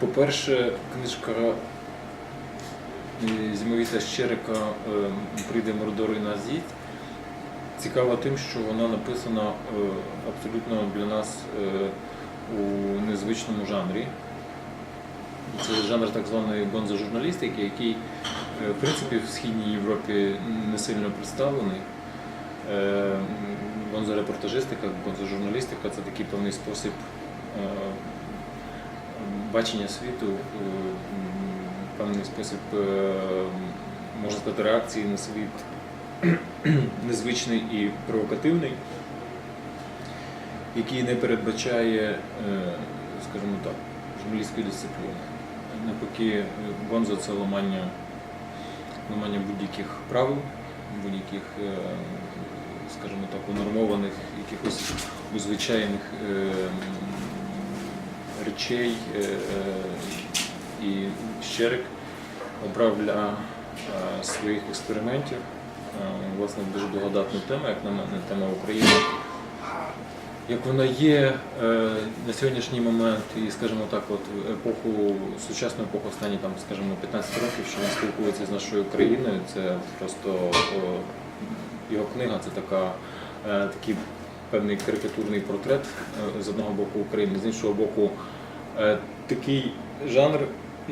По-перше, книжка Зімовіта Щерика е, Прийде Мордор і нас з'їсть цікава тим, що вона написана е, абсолютно для нас е, у незвичному жанрі. Це жанр так званої гонзо-журналістики, який е, в принципі в Східній Європі не сильно представлений. Гонзо-репортажистика, гонзо-журналістика це такий певний спосіб бачення світу, е, певний спосіб, е, можна сказати, реакції на світ незвичний і провокативний, який не передбачає, е, скажімо так, журналістської дисципліни. Навпаки, гонзо це ламання, ламання будь-яких правил, будь-яких, скажімо так, унормованих, якихось узвичайних м, речей е, е, і Щерик обрав для е, своїх експериментів власне дуже благодатну тему, як на мене, тема України. Як вона є на сьогоднішній момент, і скажімо так, от епоху, сучасну епоху останні там, скажімо, 15 років, що він спілкується з нашою країною, це просто його книга, це така, такий певний карикатурний портрет е, з одного боку України, з іншого боку, е, такий жанр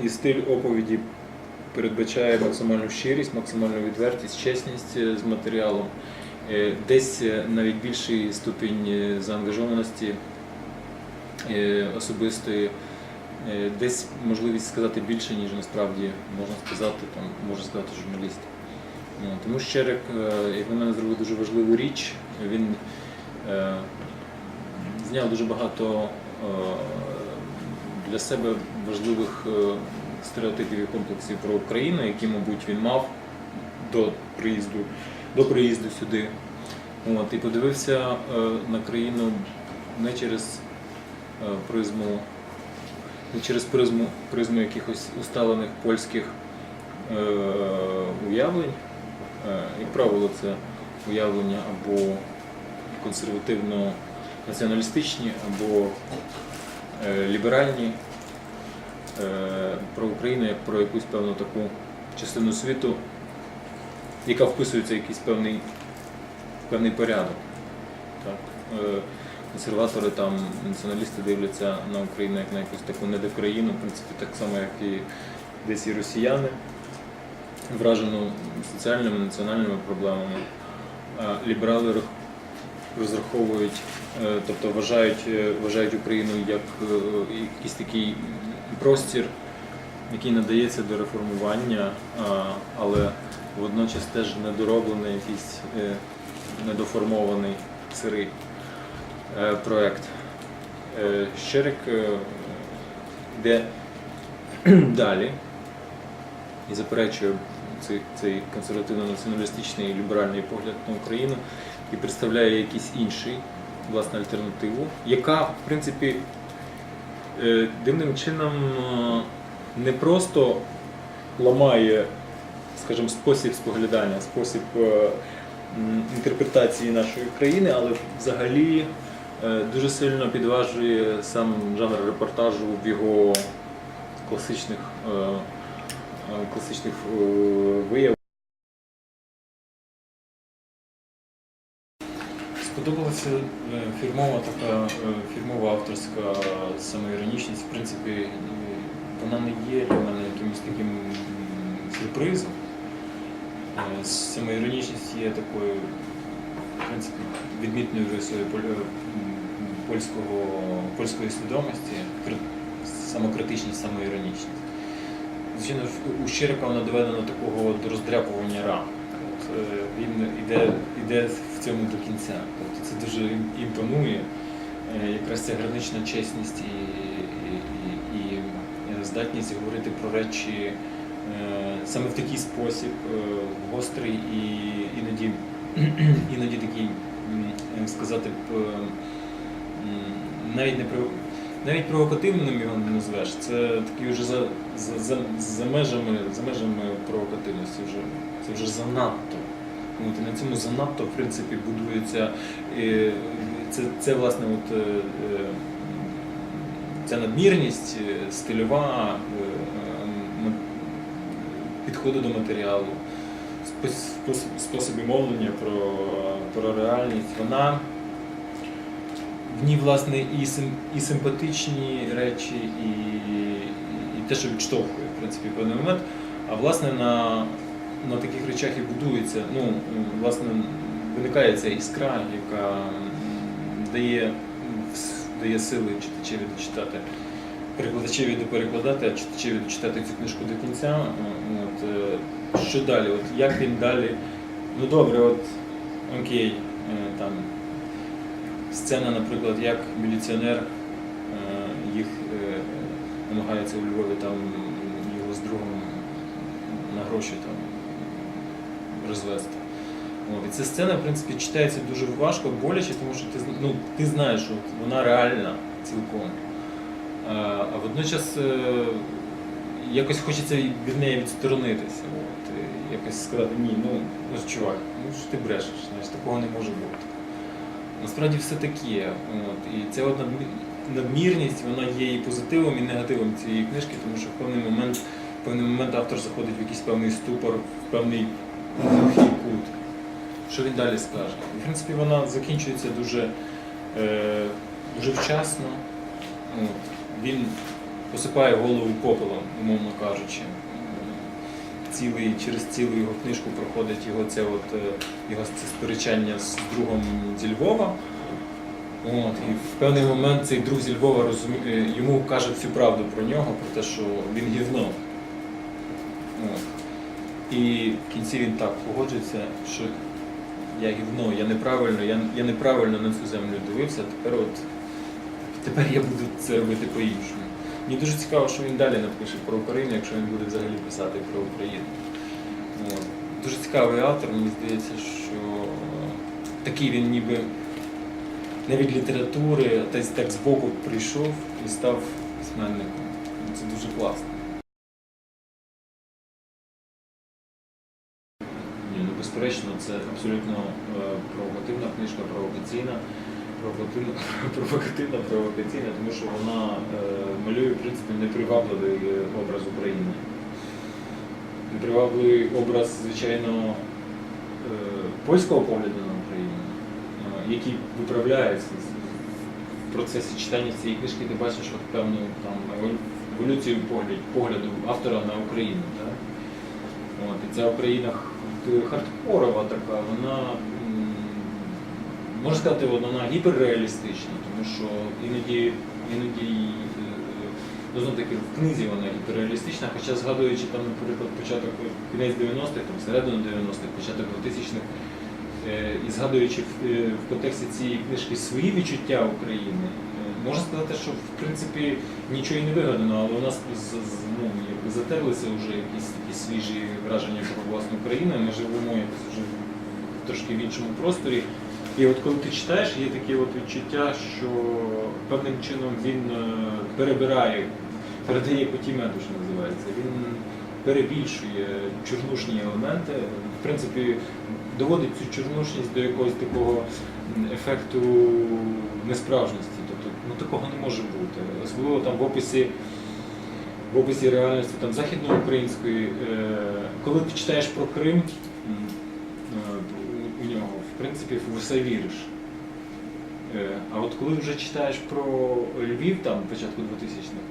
і стиль оповіді передбачає максимальну щирість, максимальну відвертість, чесність е, з матеріалом, десь навіть більший ступінь заангажованості особистої, десь можливість сказати більше, ніж насправді можна сказати, там, може сказати журналіст. Ну, Тому е, як на мене, зробив дуже важливу річ. Він зняв дуже багато е, для себе важливих е, стереотипів і комплексів про Україну, які, мабуть, він мав до приїзду, до приїзду сюди. От, і подивився е, на країну не через е, призму, не через призму, призму якихось усталених польських е, уявлень. Е, як правило, це уявлення або консервативно-націоналістичні, або е, ліберальні е, про Україну як про якусь певну таку частину світу, яка вписується в якийсь певний, певний порядок. Так? Е, Консерватори там, націоналісти дивляться на Україну як на якусь таку недокраїну, в принципі, так само, як і десь і росіяни, вражену соціальними, національними проблемами. Ліберали розраховують, е, тобто вважають, е, вважають Україну як е, якийсь такий простір, який надається до реформування, але водночас теж недороблений, якийсь недоформований сирий проект. Щерик йде далі і заперечує цей, цей консервативно-націоналістичний ліберальний погляд на Україну і представляє якийсь інший, власне, альтернативу, яка, в принципі, е, дивним чином е, не просто ламає, скажімо, спосіб споглядання, спосіб е, інтерпретації нашої країни, але взагалі дуже сильно підважує сам жанр репортажу в його класичних, класичних виявах. Сподобалася е, фірмова така е, фірмова авторська самоіронічність. В принципі, вона не є для мене якимось таким сюрпризом. Е, Самоіронічність є такою, в принципі, відмітною рисою польського, польської свідомості, самокритичність, самоіронічність. Звичайно, у Щирика вона доведена до такого до роздряпування ран. Він іде, іде в цьому до кінця. Це дуже імпонує. Е, Якраз ця гранична чесність і, і, і, і здатність говорити про речі е, саме в такий спосіб, е, гострий і іноді, іноді такий, як сказати, навіть не. Навіть провокативним його не назвеш. Це такий вже за, за, за, за, межами, за межами провокативності. Вже, це вже занадто. От, на цьому занадто в принципі будується. е, Це, це власне, от, е, е, ця надмірність, стильова, підходи до матеріалу, спос- спос- способи мовлення про, про реальність, вона в ній, власне, і, сим, і симпатичні речі, і, і те, що відштовхує, в принципі, певний момент. А власне на, на таких речах і будується, ну, власне, виникає ця іскра, яка дає, дає сили читачеві дочитати, перекладачеві доперекладати, а читачеві дочитати цю книжку до кінця. От, е, що далі? От як він далі? Ну добре, от окей, е, там сцена, наприклад, як міліціонер е, їх намагається у Львові там його з другом на гроші там розвести. От. І ця сцена, в принципі, читається дуже важко, боляче, тому що ти, ну, ти знаєш, що вона реальна цілком. А, а водночас е, якось хочеться від неї відсторонитися. От, і якось сказати, ні, ну, ну чувак, ну ж ти брешеш, знаєш, такого не може бути. Насправді все таке. От, і ця от надмірність, вона є і позитивом, і негативом цієї книжки, тому що в певний момент, в певний момент автор заходить в якийсь певний ступор, в певний глухий кут. Що він далі скаже? В принципі, вона закінчується дуже, е, дуже вчасно. От. Він посипає голову попелом, умовно кажучи. Цілий, через цілу його книжку проходить його це от, е, його це сперечання з другом зі Львова. От, і в певний момент цей друг зі Львова розумі... е, йому каже всю правду про нього, про те, що він гівно. І в кінці він так погоджується, що я гівно, я неправильно, я, я неправильно на цю землю дивився, тепер от тепер я буду це робити по-іншому. Мені дуже цікаво, що він далі напише про Україну, якщо він буде взагалі писати про Україну. Дуже цікавий автор, мені здається, що такий він ніби не від літератури, а десь так збоку прийшов і став письменником. Це дуже класно. Безперечно, це абсолютно е, провокативна книжка, провокаційна, провокативна, провокативна, провокаційна, тому що вона е, малює, в принципі, непривабливий образ України. Непривабливий образ, звичайно, е, польського погляду на Україну, який виправляється в процесі читання цієї книжки, ти бачиш от певну там еволюцію погляд- погляду автора на Україну. Так? От, і ця Україна хардкорова така, вона можна сказати, вона гіперреалістична, тому що іноді, іноді е, ну, знов таки в книзі вона гіперреалістична, хоча згадуючи там, наприклад, початок кінець 90-х, там середину 90-х, початок 2000-х, е, і згадуючи в, е, контексті цієї книжки свої відчуття України, е, можна сказати, що в принципі нічого і не вигадано, але у нас ну, затерлися вже якісь такі свіжі враження про власну країну. Ми живемо якось вже трошки в іншому просторі. І от коли ти читаєш, є таке от відчуття, що певним чином він е, перебирає, передає коті меду, що називається. Він перебільшує чорнушні елементи. В принципі, доводить цю чорнушність до якогось такого ефекту несправжності. Ну такого не може бути. Особливо там в описі, в описі реальності там західноукраїнської, е, коли ти читаєш про Крим, е, у- нього, в принципі, в все віриш. Е, А от коли вже читаєш про Львів там початку 2000-х,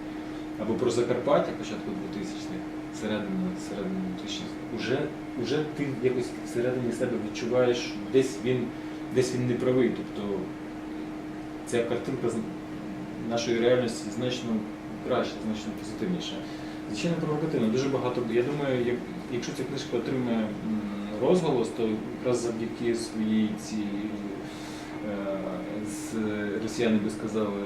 або про Закарпаття початку 2000-х, середину, середину 2000-х, уже, уже ти якось всередині себе відчуваєш, десь він, десь він не правий. Тобто ця картинка нашої реальності значно краще, значно позитивніша. Звичайно, провокативно. Дуже багато. Я думаю, як, якщо ця книжка отримає розголос, то якраз завдяки своїй цій е, з росіяни би сказали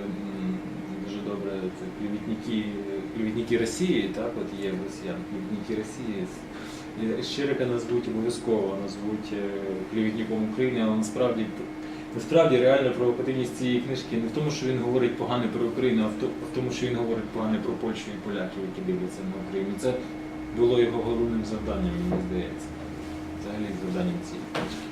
дуже добре, це клівітники, клівітники Росії, так, от є росіян, клівітники Росії. І Щирика назвуть обов'язково, назвуть е, клівітником України, але насправді Насправді реальна провокативність цієї книжки не в тому, що він говорить погане про Україну, а в тому, що він говорить погане про Польщу і поляків, які дивляться на Україну. Це було його головним завданням, мені здається. Взагалі завданням цієї книжки.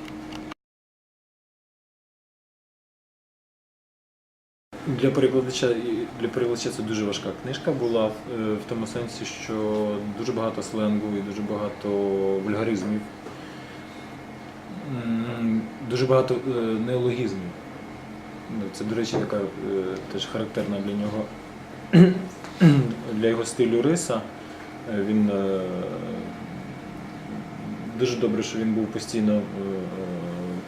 Для перекладача, для перекладача це дуже важка книжка була в, е, тому сенсі, що дуже багато сленгу і дуже багато вульгаризмів, дуже багато е, неологізмів. Ну, Це, до речі, така е, теж характерна для нього для його стилю риса. Е, Він дуже добре, що він був постійно,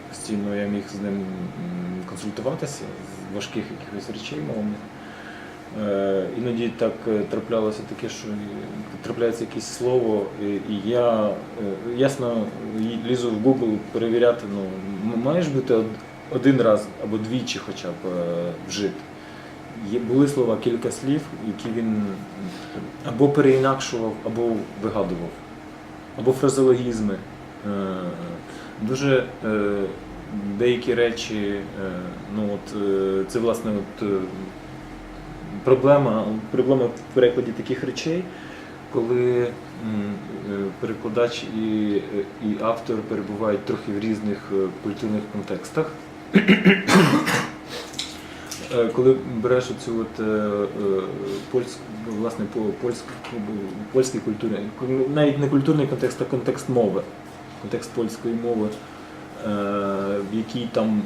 постійно я міг з ним консультуватися з важких якихось речей мовних. Е, Іноді так е, траплялося таке, що трапляється якесь слово, і, я е, ясно лізу в Google перевіряти, ну, маєш бути один раз або двічі хоча б вжити. Є, були слова, кілька слів, які він або переінакшував, або вигадував, або фразеологізми. Е, Дуже деякі речі, ну от це власне от, проблема, проблема в перекладі таких речей, коли е, перекладач і, і автор перебувають трохи в різних е, культурних контекстах. Е, Коли береш оцю от, польську, власне, по польську, польській культурі, навіть не культурний контекст, а контекст мови, контекст польської мови, в якій там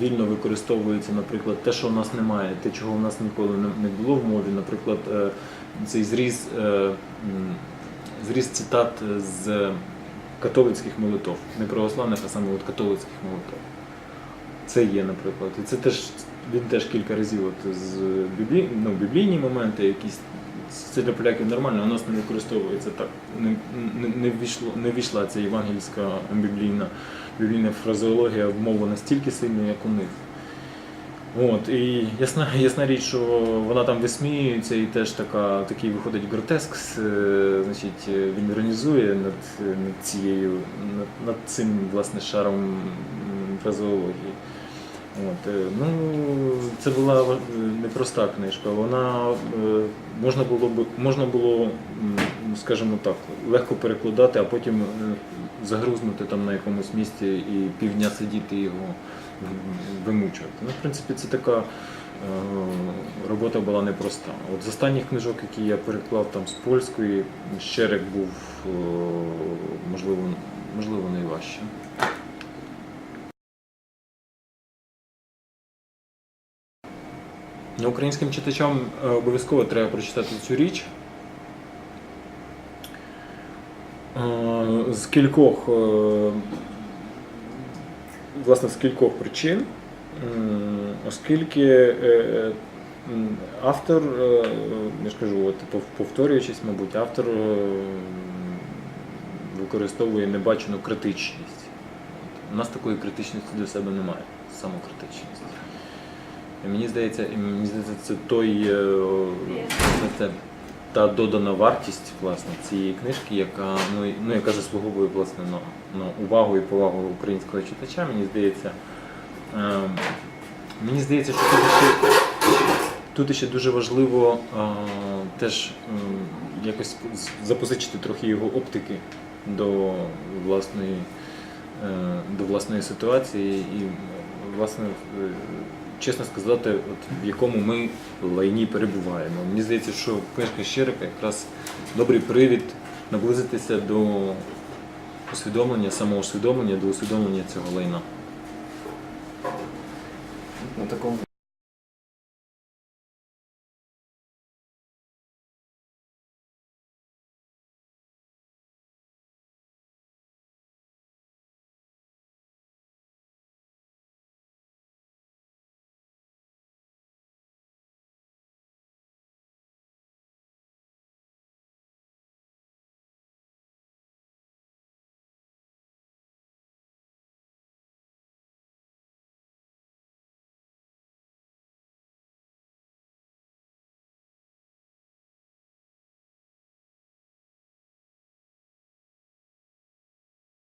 вільно використовується, наприклад, те, що в нас немає, те, чого в нас ніколи не було в мові, наприклад, е, цей зріз, е, зріз цитат з католицьких молитов, не православних, а саме от католицьких молитов. Це є, наприклад. І це теж він теж кілька разів от з біблі... ну, біблійні моменти, якісь це для поляків нормально, у нас не використовується так. Не, не, не, ввійшла ця євангельська біблійна, біблійна фразеологія в мову настільки сильно, як у них. От, і ясна, ясна річ, що вона там висміюється і теж така, такий виходить гротеск, е, значить, він іронізує над, над цією, над, над цим власне шаром фразеології. От, е, ну, це була е, непроста книжка. Вона е, можна було можна було, скажімо так, легко перекладати, а потім загрузнути там на якомусь місці і півдня сидіти його вимучувати. Ну, в принципі, це така робота була непроста. От з останніх книжок, які я переклав там з польської, Щерек був можливо, можливо найважче. Українським читачам е, обов'язково треба прочитати цю річ. Е, З кількох, е, власне, з кількох причин, оскільки автор, я ж кажу, от, повторюючись, мабуть, автор використовує небачену критичність. У нас такої критичності до себе немає, самокритичність. Мені здається, мені здається, це той е, це та додана вартість власне цієї книжки, яка ну, ну яка заслуговує власне на, на увагу і повагу українського читача. Мені здається, е, мені здається, що тут ще, тут ще дуже важливо е, теж м, якось запозичити трохи його оптики до власної, е, до власної ситуації і власне. е, чесно сказати, от в якому ми лайні перебуваємо. Мені здається, що книжка Щерика якраз добрий привід наблизитися до усвідомлення, самоусвідомлення, до усвідомлення цього лайна. На такому